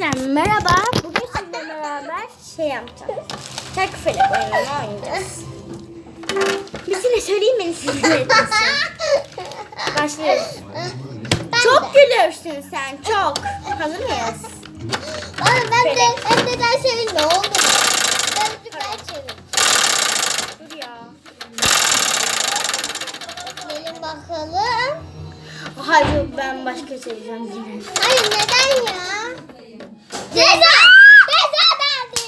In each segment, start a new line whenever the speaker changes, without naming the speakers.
Arkadaşlar merhaba. Bugün sizinle beraber şey yapacağız. Çarkı felek oyununu oynayacağız. Bir sene söyleyeyim beni sizinle etmesin. Başlıyoruz. Çok gülürsün sen çok. Hazır mıyız?
Oğlum ben de ben de ders sevinme oğlum. Ben bir ders sevin.
Dur ya.
Gelin bakalım.
Hayır ben başka söyleyeceğim yine.
Hayır neden ya? Ceza! Ceza derdi!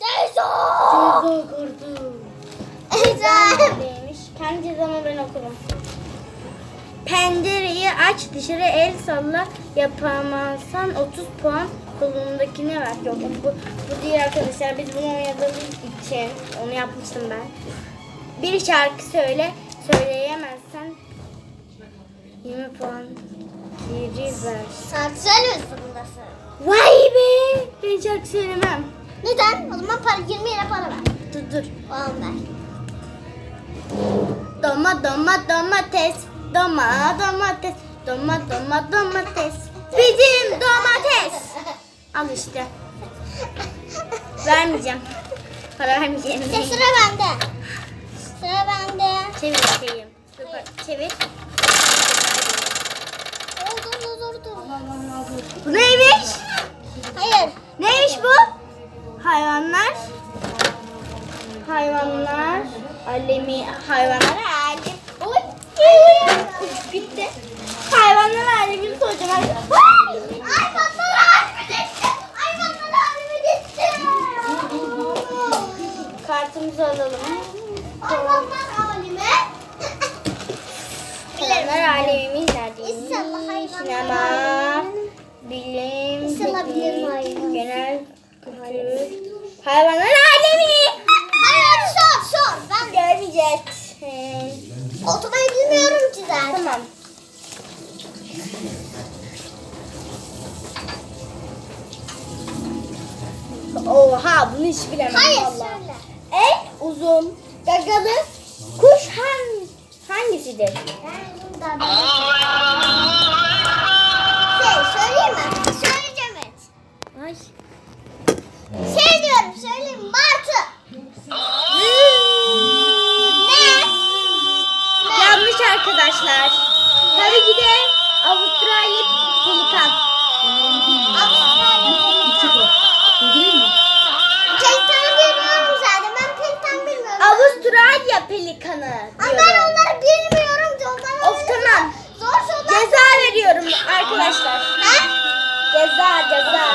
Ceza!
Ceza kurdu.
Ceza!
Neymiş? Kendi cezamı ben okurum. Pencereyi aç dışarı el salla yapamazsan 30 puan kolundakine ver. Yok bu, bu değil arkadaşlar biz bunu oynadığımız için onu yapmıştım ben. Bir şarkı söyle söyleyemezsen 20 puan geri ver.
Şarkı söylüyorsun bundasın.
Vay be ben şarkı söylemem.
Neden? O zaman para 20 lira para ver.
Dur dur.
Oğlum ver.
Doma doma domates, doma domates, doma doma domates. Bizim domates. Al işte. Vermeyeceğim. Para vermeyeceğim.
İşte sıra bende. Sıra bende.
Çevir bak, Çevir.
Dur dur dur dur.
Bu neymiş?
Hayır.
Neymiş bu? Hayvanlar. Hayvanlar. Alemi. Hayvanlar alemi. Gitti. Hayvanlar alemi soracağım.
Ay patladı halimi gitti. Ay patladı halimi gitti.
Kartımızı alalım.
Ay patladı halime.
Hayvanlar
hayvanlar
Sinema, bilim, teknik, genel kültür. Hayvanlar alemi.
Hayır sor sor. Ben
Görmeyeceksin.
oturmayı bilmiyorum ki zaten.
Tamam. Oha bunu hiç bilemem
Hayır
vallahi.
söyle.
En uzun gagalı kuş hang hangisidir?
Ben bundan Şey söyleyeyim mi? Söyleyeceğim et.
Ay.
Şey diyorum söyleyeyim martı. Ne?
Yanlış arkadaşlar. Tabii ki de Avustralya pelikan.
Pelikan bilmiyorum zaten. Ben pelikan bilmiyorum.
Avustralya pelikanı
Ama ben
diyorum.
onları bilmiyorum ki. Onları
Of tamam.
Zor sorular.
Veriyorum arkadaşlar.
Ha?
Ceza ceza.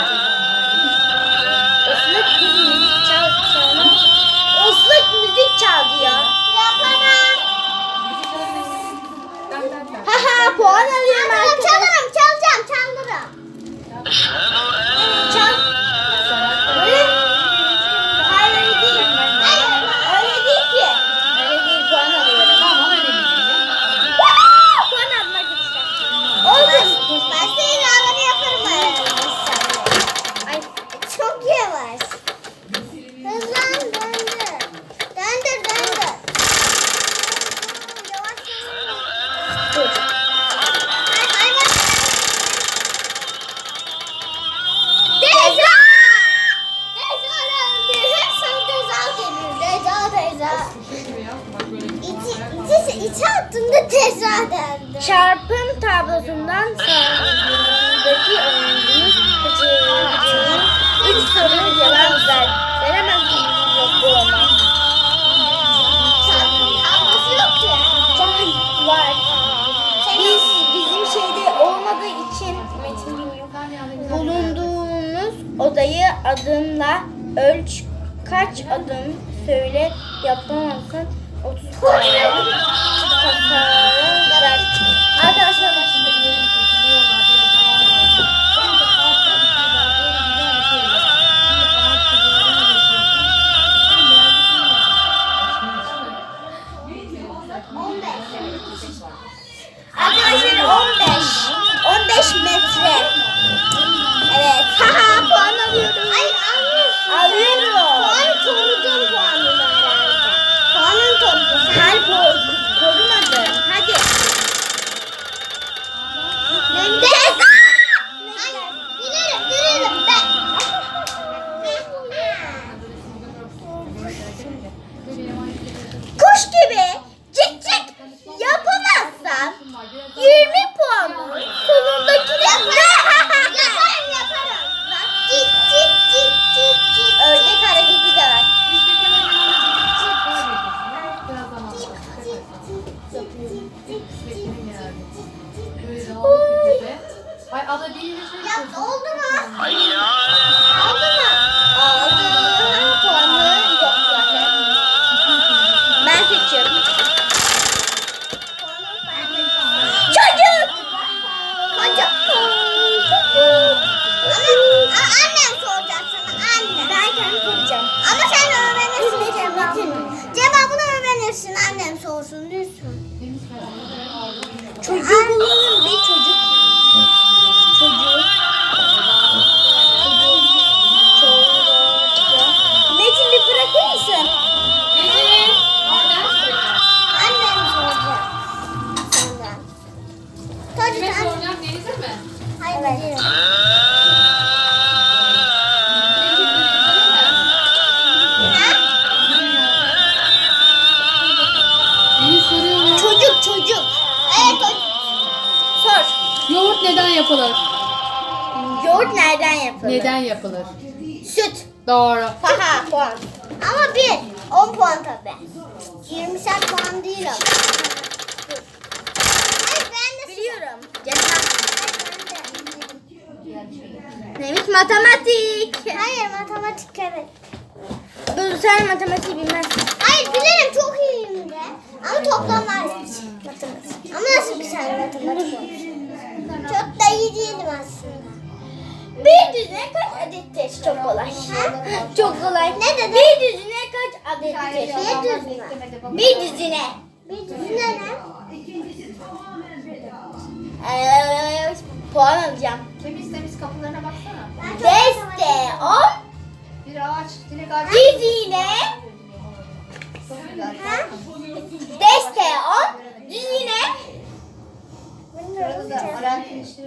Attığında ceza döndü.
Çarpım tablosundan sağdaki oyuncunun seçeneğinin üç sorunun cevap ver. Veremezsiniz yok bu olmaz.
Çarpım tablosu yok ki.
Can var. Biz bizim şeyde olmadığı için. Bulunduğunuz odayı adımla ölç kaç adım söyle yapamazsan 30 puan. Tasarruf ver. Arkadaşlar Arkadaşlar olsun lütfen. Nelerden yapılır?
Neden yapılır?
Süt.
Doğru.
Haha puan.
Ama bir. 10 puan tabi. 20 puan değil ama. Hayır ben de
Biliyorum. Ceza.
Hayır
Neymiş matematik.
matematik evet.
Dur sen matematiği bilmezsin.
Hayır bilirim Çok
kolay.
Ne dedin?
Bir düzine kaç adettir?
Bir düzine.
Bir düzine.
Bir düzine ne?
Ee, puan alacağım.
Temiz temiz kapılarına baksana.
Deste on
Bir ağaç, dilek ağacı.
düzine. Deste on düzine.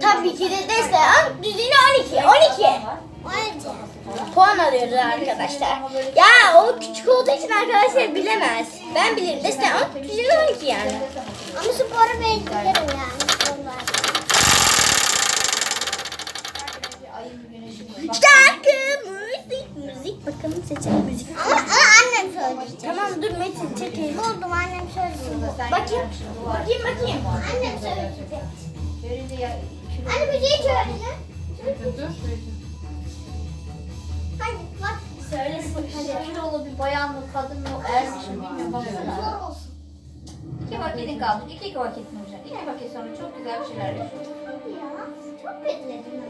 Tabii ki de deste on düzine 12. 12.
Ayrıca.
Puan alıyoruz arkadaşlar. Ya o küçük olduğu için arkadaşlar bilemez. Ben bilirim. On düzine 12 yani.
Ama sporu ben bilirim yani.
Şarkı, müzik, müzik. Bakalım seçelim müzik.
Ama, ama annem söyleyecek.
Tamam dur Metin çekil.
Buldum annem söyleyecek.
sen
Bakayım. Bakayım bakayım.
Annem söyleyecek. Anne müziği söyle. Hadi bak.
Söylesin hadi.
kilolu bir bayan mı, kadın mı, er mi şimdi bilmiyorum baksana. İki vakitin kaldı. İki vakit mi olacak? İki vakit sonra çok güzel bir şeyler yaşıyoruz.
Ya çok bekledim.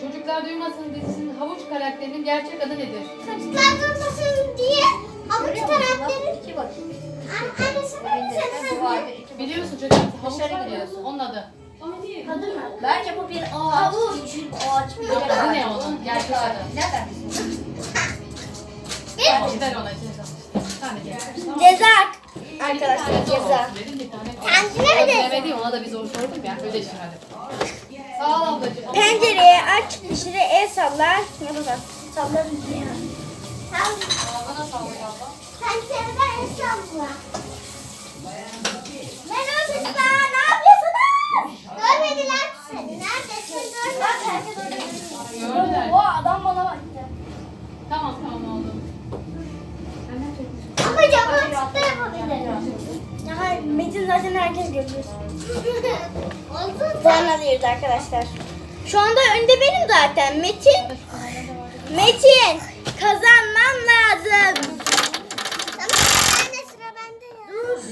Çocuklar Duymasın dizisinin havuç karakterinin gerçek adı nedir?
Çocuklar durmasın diye avuç
Görüyor musun? Bak,
tarafları.
İki vakit.
An- Annesi
Evinde
sen
bu vardır. iki
Biliyor musun çocuklar havuç var ya
gidiyorsun.
onun adı.
Adı mı?
Bence bu bir ağaç, küçük ağaç, bir yere
adı
ağacı.
ne onun? Gerçek adı.
Nereden bilsin?
Ver ona ceza. Bir tane ceza.
Ceza.
Bir
Arkadaşlar ceza.
dedim, bir tane.
Kendine mi dedin?
Ona da bir zor sordum ya. Ödeşin hadi. Sağ ol ablacığım.
Pencereyi aç dışarı el sallar. Ne ya.
Sen,
Bana sağlık abla.
sen çevreden İstanbul'a.
Merhaba yapıyorsunuz?
Görmediler ki seni. Neredesin? Görmediler.
O adam bana baktı.
Tamam tamam oldu.
Ama camı açık da yapabilirim.
Ya hayır, Metin zaten herkes görüyor.
Olsun.
Puan alıyoruz arkadaşlar. Şu anda önde benim zaten. Metin. Metin. Kazanmam lazım.
Tamam ben de sıra bende ya. Dur.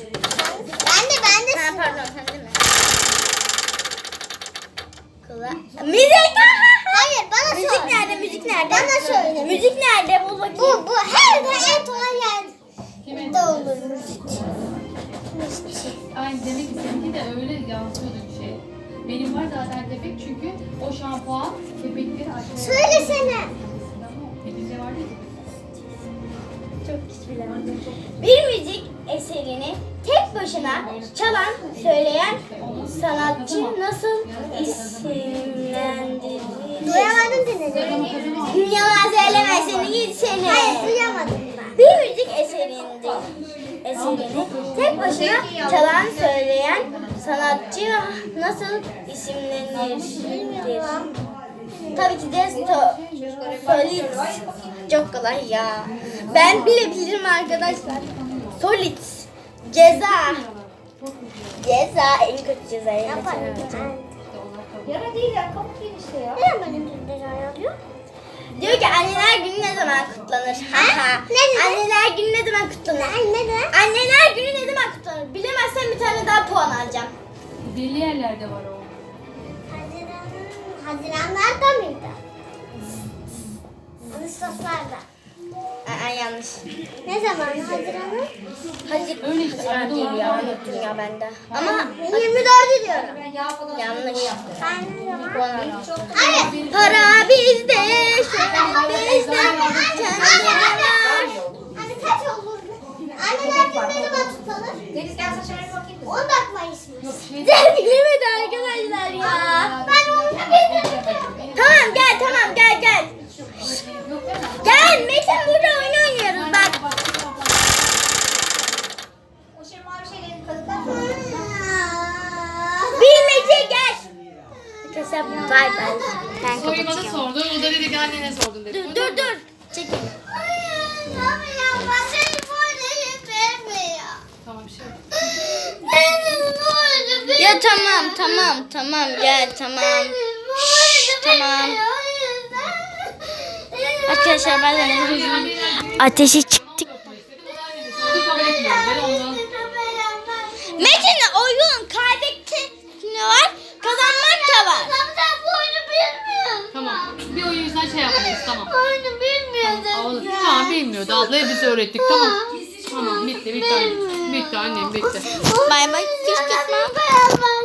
Ben de ben de
Ha pardon sen? Kula. Müzik.
Hayır bana
Müzik
sor.
nerede? Müzik nerede?
Bana söyle.
Müzik nerede? Bul bakayım.
Bu bu her yer.
Kimin?
De olur müzik. Müzik.
Ay demek ki seninki de öyle yansıyordu bir şey. Benim var zaten tepek çünkü o şampuan tepekleri aşağıya.
Söylesene.
Elimde vardı ya.
Çok hiç bilemedim. Bir müzik eserini tek başına çalan, söyleyen sanatçı nasıl isimlendirilir?
Duyamadım dinledim.
Yalan söyleme seni git seni.
Hayır duyamadım ben.
Bir müzik eserinde eserini tek başına çalan, söyleyen sanatçı nasıl isimlendirilir? Tabii ki de so Solid. Çok kolay ya. Ben bile bilirim arkadaşlar. Solid. Ceza. Ceza en kötü.
Yaparım.
Yara değil ya, kabuk değil işte ya.
Neden benim cezayı alıyor?
Diyor ki anneler günü ne zaman kutlanır? Ha ha.
Ne dedi?
Anneler günü ne zaman kutlanır?
Ne neden?
Anneler günü ne zaman kutlanır? Bilemezsen bir tane daha puan alacağım.
Belli yerlerde var o.
Haziran, Haziranlarda mıydı? Ağustoslarda.
Aa, yanlış.
Ne zaman Haziran'ı?
Hazır.
Öyle işte,
Haziran değil ya. Unuttum ya bende. Ama
24'ü diyorum.
Ben
yanlış.
Ben ne zaman? Hayır.
Para bizde, şöhret bizde, kendine var.
Anne kaç olur? Anneler günü ne zaman kutlanır?
Deniz gel saçlarına bakayım.
14 Mayıs mı?
Yok şey
Güzel bilemedi arkadaşlar ya.
Ben onu bilmiyorum.
Tamam gel tamam gel gel. Gel Metin burada oyun oynuyoruz bak.
O şey mavi şeylerin kadıklar mı?
Bilmece gel. Arkadaşlar bay bay. Ben
Soruyu bana
kapatıyorum.
sordu. O da dedi ki annene sordun dedi.
Dur dur dur.
Ya vermiyor.
Tamam şey.
Ya tamam tamam tamam gel tamam. Tamam. Arkadaşlar ben de ateşe çıktık.
Sordu kabul etmiyorum. Ben ondan
Metin oyun kaybetmek ne var? Kazanmak da var.
Zaten bu oyunu bilmiyorum.
Tamam. Bir oyun yüzden şey yapmayız. Tamam.
Oyunu bilmiyordum.
Oğlum, tamam bilmiyordu. Ablaya biz öğrettik. Tamam. Tamam bitti bitti. Bitti annem bitti.
Bay bay. Keşke
Ben